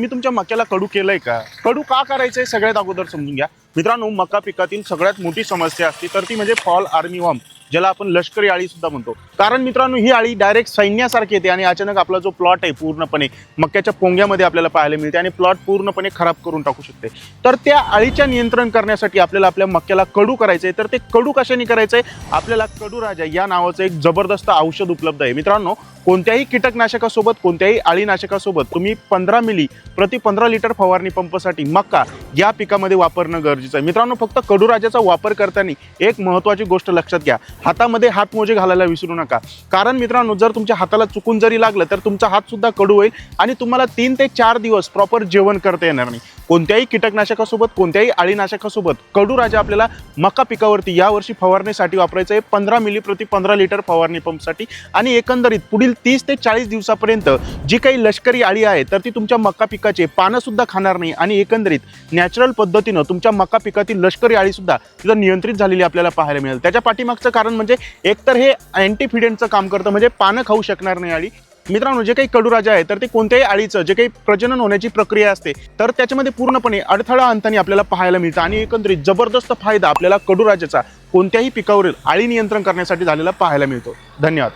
मी तुमच्या मक्याला कडू केलंय का? कडू का करायचंय? सगळ्यात अगोदर समजून घ्या. मित्रांनो मका पिकातील सगळ्यात मोठी समस्या असते तर ती म्हणजे फॉल आर्मी वॉर्म. ज्याला आपण लष्करी आळी सुद्धा म्हणतो. कारण मित्रांनो ही आळी डायरेक्ट सैन्यासारखी येते आणि अचानक आपला जो प्लॉट आहे पूर्णपणे मक्याच्या पोंग्यामध्ये आपल्याला पाहायला मिळते आणि प्लॉट पूर्णपणे खराब करून टाकू शकते. तर त्या आळीच्या नियंत्रण करण्यासाठी आपल्याला आपल्या मक्याला कडू करायचं आहे तर ते कडू कशाने आहे आपल्याला कडू राजा या नावाचं एक जबरदस्त औषध उपलब्ध आहे. मित्रांनो कोणत्याही कीटकनाशकासोबत कोणत्याही अळीनाशकासोबत तुम्ही पंधरा मिली प्रति पंधरा लिटर फवारणी पंपासाठी मका या पिकामध्ये वापरणं गरजेचं आहे. मित्रांनो फक्त कडूराजाचा वापर करताना एक महत्त्वाची गोष्ट लक्षात घ्या. हातामध्ये हातमोजे घालायला विसरू नका. कारण मित्रांनो जर तुमच्या हाताला चुकून जरी लागलं तर तुमचा हात सुद्धा कडू होईल आणि तुम्हाला तीन ते चार दिवस प्रॉपर जेवण करता येणार नाही. कोणत्याही कीटकनाशकासोबत कोणत्याही अळीनाशकासोबत कडूराजा आपल्याला मका पिकावरती यावर्षी फवारणीसाठी वापरायचं आहे पंधरा मिली प्रति पंधरा लिटर फवारणी पंपसाठी. आणि एकंदरीत पुढील तीस ते चाळीस दिवसापर्यंत जी काही लष्करी आळी आहे तर ती तुमच्या मका पिकाचे पानंसुद्धा खाणार नाही. आणि एकंदरीत नॅचरल पद्धतीनं तुमच्या मका पिकातील लष्करी आळीसुद्धा तिथं नियंत्रित झालेली आपल्याला पाहायला मिळेल. त्याच्या पाठीमागचं कारण म्हणजे एकतर हे अँटीफिडेंटचं काम करतं म्हणजे पानं खाऊ शकणार नाही आळी मित्रांनो जे काही कडूराजा आहे तर ते कोणत्याही आळीचं जे काही प्रजनन होण्याची प्रक्रिया असते तर त्याच्यामध्ये पूर्णपणे अडथळा अंतानी आपल्याला पाहायला मिळतं आणि एकंदरीत जबरदस्त फायदा आपल्याला कडूराजाचा कोणत्याही पिकावरील आळी नियंत्रण करण्यासाठी झालेला पाहायला मिळतो. धन्यवाद.